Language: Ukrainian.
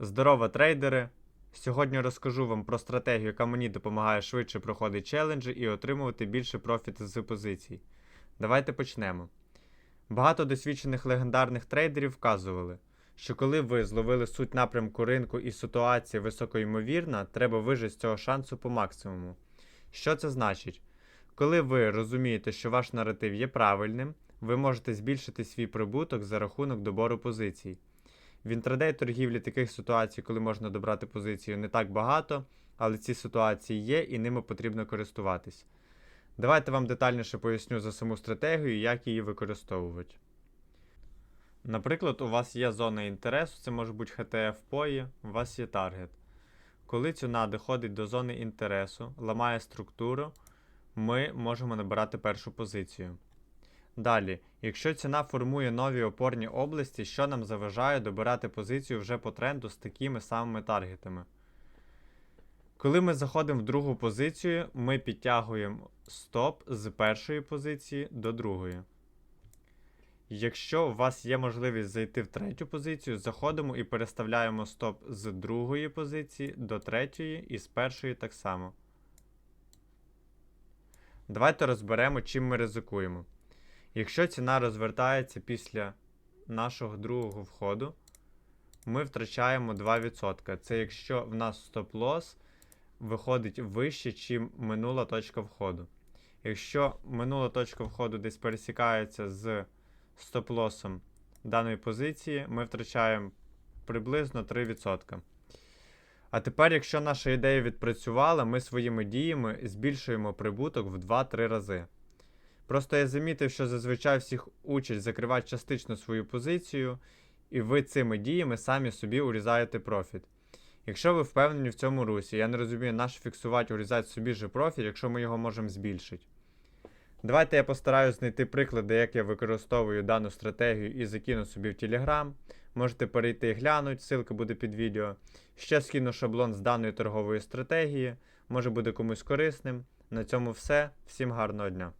Здорово, трейдери! Сьогодні розкажу вам про стратегію, яка мені допомагає швидше проходити челенджі і отримувати більше профіту з позицій. Давайте почнемо. Багато досвідчених легендарних трейдерів вказували, що коли ви зловили суть напрямку ринку і ситуація високоймовірна, треба вижити з цього шансу по максимуму. Що це значить? Коли ви розумієте, що ваш наратив є правильним, ви можете збільшити свій прибуток за рахунок добору позицій. В інтрадей торгівлі таких ситуацій, коли можна добрати позицію, не так багато, але ці ситуації є і ними потрібно користуватись. Давайте вам детальніше поясню за саму стратегію як її використовувати. Наприклад, у вас є зона інтересу, це може бути ХТФ пої, у вас є таргет. Коли ціна доходить до зони інтересу, ламає структуру, ми можемо набирати першу позицію. Далі, якщо ціна формує нові опорні області, що нам заважає добирати позицію вже по тренду з такими самими таргетами. Коли ми заходимо в другу позицію, ми підтягуємо стоп з першої позиції до другої. Якщо у вас є можливість зайти в третю позицію, заходимо і переставляємо стоп з другої позиції до третьої і з першої так само. Давайте розберемо, чим ми ризикуємо. Якщо ціна розвертається після нашого другого входу, ми втрачаємо 2%. Це якщо в нас стоп-лосс виходить вище, чим минула точка входу. Якщо минула точка входу десь пересікається з стоп-лосом даної позиції, ми втрачаємо приблизно 3%. А тепер, якщо наша ідея відпрацювала, ми своїми діями збільшуємо прибуток в 2-3 рази. Просто я замітив, що зазвичай всіх учать закривати частично свою позицію, і ви цими діями самі собі урізаєте профіт. Якщо ви впевнені в цьому русі, я не розумію, наш фіксувати, урізати собі же профіт, якщо ми його можемо збільшити. Давайте я постараюсь знайти приклади, як я використовую дану стратегію і закину собі в Telegram. Можете перейти і глянути, ссылка буде під відео. Ще скину шаблон з даної торгової стратегії, може буде комусь корисним. На цьому все. Всім гарного дня!